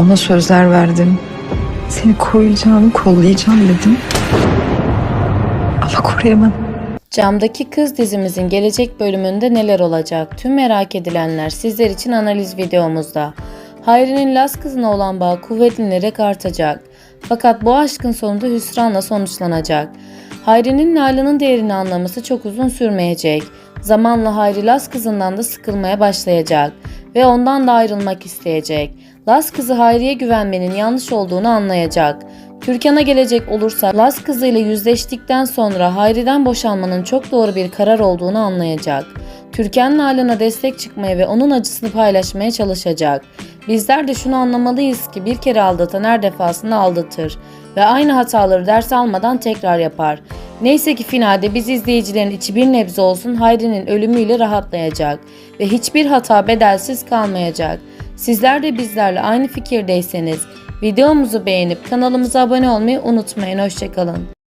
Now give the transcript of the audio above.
Ona sözler verdim. Seni koruyacağım, kollayacağım dedim. Ama koruyamadım. Camdaki Kız dizimizin gelecek bölümünde neler olacak? Tüm merak edilenler sizler için analiz videomuzda. Hayri'nin Las kızına olan bağı kuvvetlenerek artacak. Fakat bu aşkın sonunda hüsranla sonuçlanacak. Hayri'nin Nalan'ın değerini anlaması çok uzun sürmeyecek. Zamanla Hayri Las kızından da sıkılmaya başlayacak ve ondan da ayrılmak isteyecek. Las kızı Hayri'ye güvenmenin yanlış olduğunu anlayacak. Türkan'a gelecek olursa Las kızıyla yüzleştikten sonra Hayri'den boşanmanın çok doğru bir karar olduğunu anlayacak. Türkan Nalan'a destek çıkmaya ve onun acısını paylaşmaya çalışacak. Bizler de şunu anlamalıyız ki bir kere aldatan her defasında aldatır ve aynı hataları ders almadan tekrar yapar. Neyse ki finalde biz izleyicilerin içi bir nebze olsun Hayri'nin ölümüyle rahatlayacak ve hiçbir hata bedelsiz kalmayacak. Sizler de bizlerle aynı fikirdeyseniz videomuzu beğenip kanalımıza abone olmayı unutmayın. Hoşçakalın.